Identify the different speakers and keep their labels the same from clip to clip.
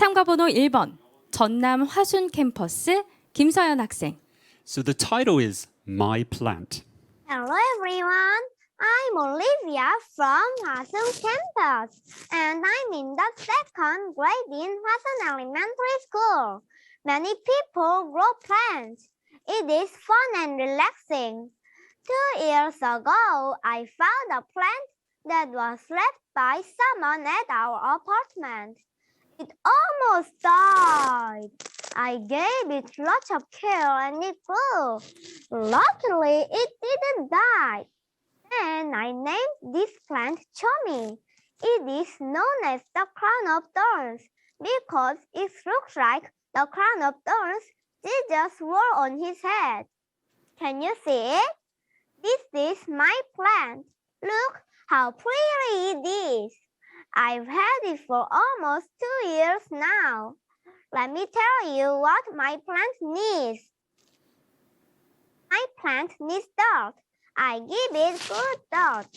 Speaker 1: 참가번호 1번 전남 화순 캠퍼스 김서연 학생.
Speaker 2: So the title is My Plant.
Speaker 3: Hello everyone, I'm Olivia from Hwasun campus and I'm in the second grade in Hwasun Elementary School. Many people grow plants. It is fun and relaxing. Two years ago, I found a plant that was left by someone at our apartment. It almost died. I gave it lots of care and it grew. Luckily, it didn't die. And I named this plant Chomi. It is known as the crown of thorns because it looks like the crown of thorns Jesus wore on his head. Can you see it? This is my plant. Look how pretty it is. I've had it for almost two years now. Let me tell you what my plant needs. My plant needs dirt. I give it good dirt.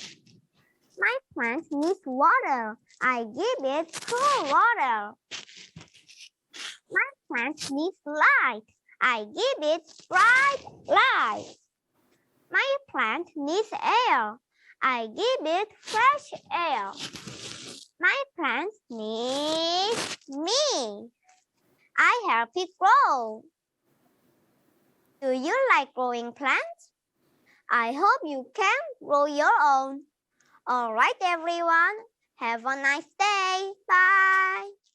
Speaker 3: My plant needs water. I give it cool water. My plant needs light. I give it bright light. My plant needs air. I give it fresh air. My plant needs me. I help it grow. Do you like growing plants? I hope you can grow your own. All right, everyone. Have a nice day. Bye.